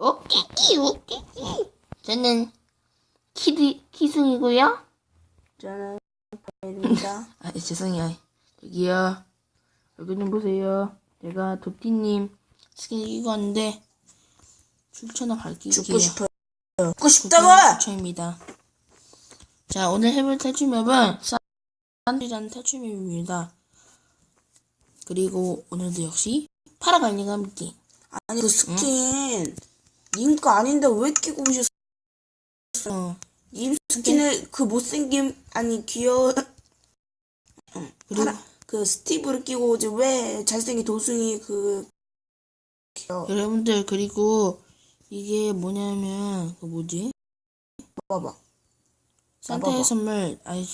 오키키 오키키 저는 키드 키승이고요. 저는 파일입니다. 아 죄송해요. 저기요. 여기 좀 보세요. 제가 도티님 스킨 이기고 왔는데 출처나 밝힐게요. 죽고 싶어요. 죽고 싶다고! 출처입니다. 자 오늘 해볼 탈출맵은 산이라는 탈출맵입니다. 그리고 오늘도 역시 파라갈리가 함께. 아니 그 스킨 님거 아닌데 왜 끼고 오셨어? 어, 님 스킨을 그 못생김 아니 귀여운 그리고 파라, 그 스티브를 끼고 오지. 왜 잘생긴 도순이 그 귀여워? 여러분들 그리고 이게 뭐냐면 그 뭐지? 봐봐. 산타의. 선물. 아이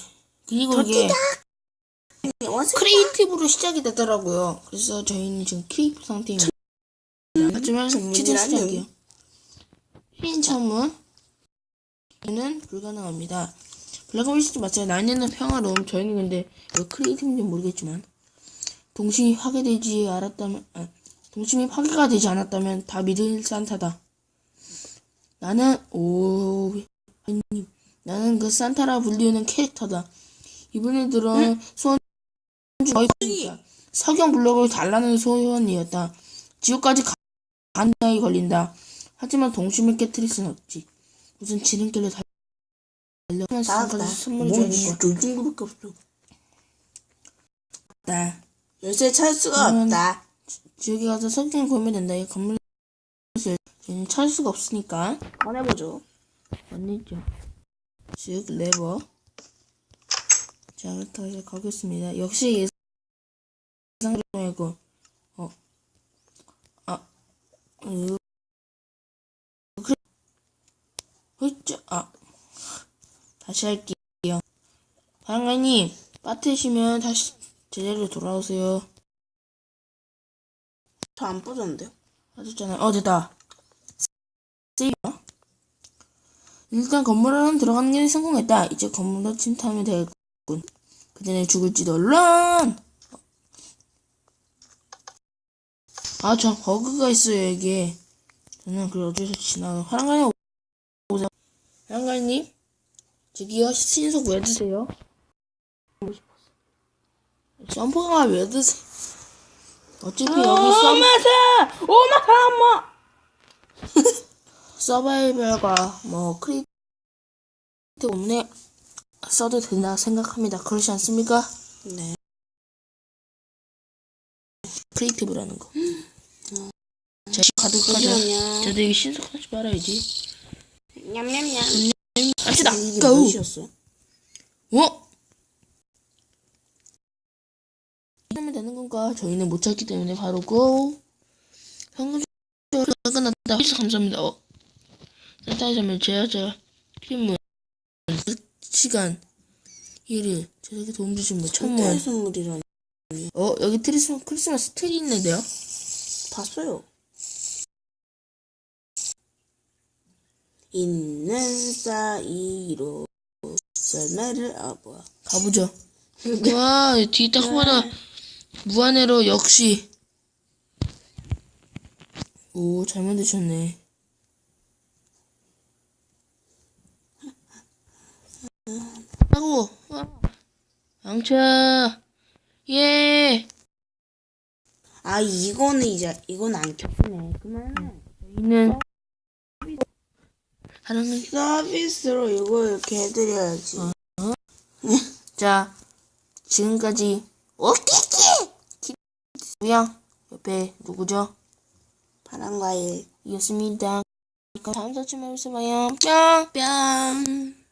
그리고 이게 크리에이티브로 시작이 되더라고요. 그래서 저희는 지금 크리에이티브 상태입니다. 하지만 전문이라뇨. 최대 시작이요 흰 창문. 는 불가능합니다. 블랙홀 시티 맞아요. 나는 평화로움. 저희는 근데 왜 크리에이티브인지 모르겠지만. 동심이 파괴되지 않았다면 아, 동심이 파괴가 되지 않았다면 다 믿을 산타다. 나는 오 아님. 나는 그 산타라 불리우는 캐릭터다. 이번에 들어 소원 보니까 석영 블록을 달라는 소원이었다. 지옥까지 가- 가는 나이 걸린다 하지만 동심을 깨뜨릴 순 없지. 무슨 지름길로 달려 선물을 뭐저 친구밖에 없어. 나 열쇠 찾을 수가 없다. 지옥에 가서 석영을 구하면 된다. 이 건물을 저희는 찾을 수가 없으니까. 꺼내보죠. 언니죠 즉 레버. 자 그렇게 가겠습니다. 역시 예상이고. 어. 어아 으그 헐짜 아 다시 할게요 방랑님 빠트시면 다시 제자리로 돌아오세요 저 안 빠졌는데요? 하셨잖아요 어 됐다 세이브 일단 건물 안에 들어가는 게 성공했다. 이제 건물로 침투하면 되겠군. 그 전에 죽을지도 런! 아, 저 버그가 있어요, 이게. 저는 수 없이 지나가. 화랑가님 오세요. 화랑가님? 저기요, 신속 왜 드세요? 점프가 왜 드세요? 어차피 여기 썸, 오마사! 오마사 엄마! 서바이벌과 뭐 크리에이티브 때문에 써도 된다 생각합니다. 그렇지 않습니까? 네 크리에이티브라는 거. 자, 가득하자. 잠시만요 저도 이거 신속하지 말아야지. 냠냠냠 갑시다. 이게 고! 몇이었어? 어? 이러면 되는 건가? 저희는 못 찾기 때문에 바로 고! 현금 조회가 끝났다. 감사합니다. 어. 선물 제하자 퀴문 시간 1일 제작에 도움 주신 분 천문 선물이라니 어 여기 트리스, 크리스마스 트리 있는데요? 봤어요 있는 사이로 썰매를 아 뭐야 가보죠. 와, 뒤에 딱 보다 무한회로 역시. 오, 잘 만드셨네. 아고, 양차, 예. 아 이거는 이제 이건 안 켰네 그만 저희는 하나는 서비스로 이거 이렇게 해드려야지 자 지금까지 오키키 모양 옆에 누구죠? 파란 과일 이었습니다. 다음 사춘만 보세요. 뿅. 뿅